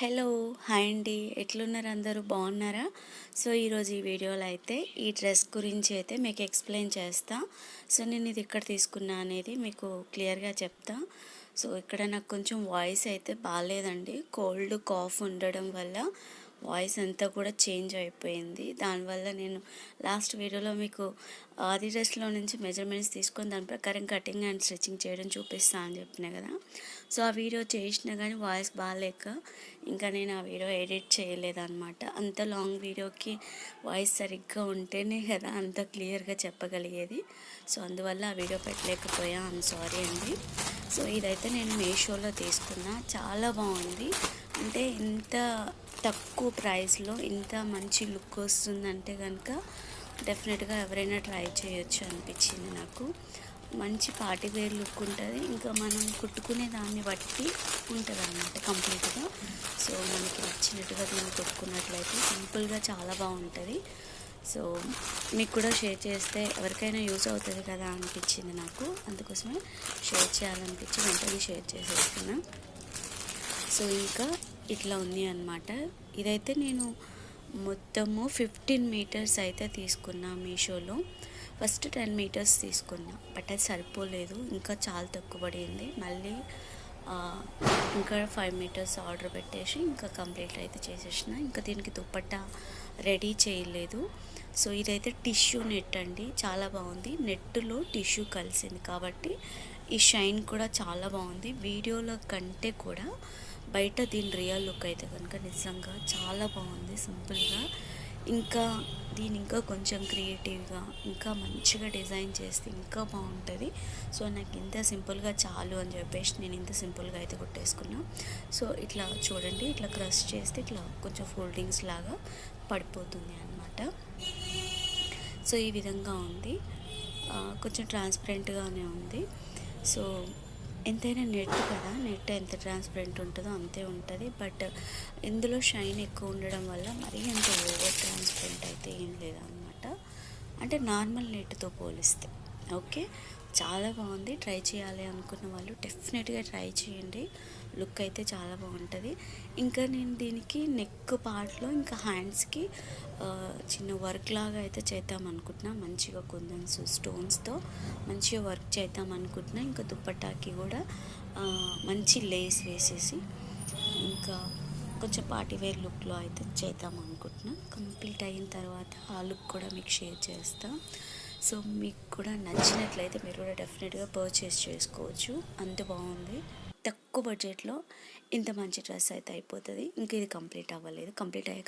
Hello hi అండి. ఎట్లున్నారు అందరూ? బాగున్నారా? సో ఈరోజు ఈ వీడియోలో అయితే ఈ డ్రెస్ గురించి అయితే మీకు ఎక్స్ప్లెయిన్ చేస్తా. సో నేను ఇది ఎక్కడ తీసుకున్నా అనేది మీకు క్లియర్గా చెప్తా. సో ఇక్కడ నాకు కొంచెం వాయిస్ అయితే బాగాలేదండి. కోల్డ్ కాఫ్ ఉండడం వల్ల వాయిస్ అంతా కూడా చేంజ్ అయిపోయింది. దానివల్ల నేను లాస్ట్ వీడియోలో మీకు ఆది డ్రెస్లో నుంచి మెజర్మెంట్స్ తీసుకొని దాని ప్రకారం కటింగ్ అండ్ స్టిచ్చింగ్ చేయడం చూపిస్తా అని చెప్పిన కదా. సో ఆ వీడియో చేసినా కానీ వాయిస్ బాగాలేక ఇంకా నేను ఆ వీడియో ఎడిట్ చేయలేదన్నమాట. అంత లాంగ్ వీడియోకి వాయిస్ సరిగ్గా ఉంటేనే కదా అంత క్లియర్గా చెప్పగలిగేది. సో అందువల్ల ఆ వీడియో పెట్టలేకపోయా. ఐమ్ సారీ అండి. సో ఇదైతే నేను మీషోలో తీసుకున్నా. చాలా బాగుంది. అంటే ఇంత తక్కువ ప్రైస్లో ఇంత మంచి లుక్ వస్తుందంటే కనుక డెఫినెట్గా ఎవరైనా ట్రై చేయొచ్చు అనిపించింది నాకు. మంచి పార్టీ వేర్ లుక్ ఉంటుంది. ఇంకా మనం కుట్టుకునే దాన్ని బట్టి ఉంటుంది అనమాట కంప్లీట్గా. సో మనకి నచ్చినట్టుగా దీన్ని కుట్టుకున్నట్లయితే సింపుల్గా చాలా బాగుంటుంది. సో మీకు కూడా షేర్ చేస్తే ఎవరికైనా యూజ్ అవుతుంది కదా అనిపించింది నాకు. అందుకోసమే షేర్ చేయాలనిపించి వెంటనే షేర్ చేసేస్తున్నా. సో ఇంకా ఇట్లా ఉంది అనమాట ఇదైతే నేను మొత్తము ఫిఫ్టీన్ మీటర్స్ అయితే తీసుకున్నా మీషోలో. ఫస్ట్ టెన్ మీటర్స్ తీసుకున్నా బట్ అది సరిపోలేదు. ఇంకా చాలా తక్కువ పడింది. మళ్ళీ ఇంకా ఫైవ్ మీటర్స్ ఆర్డర్ పెట్టేసి ఇంకా కంప్లీట్ అయితే చేసేసిన. ఇంకా దీనికి దుప్పట్టా రెడీ చేయలేదు. సో ఇదైతే టిష్యూ నెట్ అండి. చాలా బాగుంది. నెట్లో టిష్యూ కలిసింది కాబట్టి ఈ షైన్ కూడా చాలా బాగుంది. వీడియోలో కంటే కూడా బయట దీని రియల్ లుక్ అయితే కనుక నిజంగా చాలా బాగుంది. సింపుల్గా ఇంకా దీని ఇంకా కొంచెం క్రియేటివ్గా ఇంకా మంచిగా డిజైన్ చేస్తే ఇంకా బాగుంటుంది. సో నాకు ఇంత సింపుల్గా చాలు అని చెప్పేసి నేను ఇంత సింపుల్గా అయితే కుట్టేసుకున్నా. సో ఇట్లా చూడండి ఇట్లా క్రష్ చేస్తే ఇట్లా కొంచెం ఫోల్డింగ్స్ లాగా పడిపోతుంది అనమాట సో ఈ విధంగా ఉంది. కొంచెం ట్రాన్స్పరెంట్గానే ఉంది. సో ఎంతైనా నెట్ కదా నెట్ ఎంత ట్రాన్స్పరెంట్ ఉంటుందో అంతే ఉంటుంది. బట్ ఇందులో షైన్ ఎక్కువ ఉండడం వల్ల మరీ అంత ఓవర్ ట్రాన్స్పరెంట్ అయితే ఏం లేదనమాట అంటే నార్మల్ నెట్తో పోలిస్తే. ఓకే చాలా బాగుంది. ట్రై చేయాలి అనుకున్న వాళ్ళు డెఫినెట్గా ట్రై చేయండి. లుక్ అయితే చాలా బాగుంటుంది. ఇంకా నేను దీనికి నెక్ పార్ట్లో ఇంకా హ్యాండ్స్కి చిన్న వర్క్ లాగా అయితే చేద్దాం అనుకుంటున్నా. మంచిగా కుందన్స్ స్టోన్స్తో మంచిగా వర్క్ చేద్దాం అనుకుంటున్నా. ఇంకా దుప్పటాకి కూడా మంచి లేస్ వేసేసి ఇంకా కొంచెం పార్టీవేర్ లుక్లో అయితే చేద్దాం అనుకుంటున్నా. కంప్లీట్ అయిన తర్వాత ఆ లుక్ కూడా మీకు షేర్ చేస్తాను సో మీకు కూడా నచ్చినట్లయితే మీరు కూడా డెఫినెట్గా పర్చేస్ చేసుకోవచ్చు. అంత బాగుంది. తక్కువ బడ్జెట్లో ఇంత మంచి డ్రెస్ అయితే అయిపోతుంది. ఇంక ఇది కంప్లీట్ అవ్వలేదు. కంప్లీట్ అయ్యాక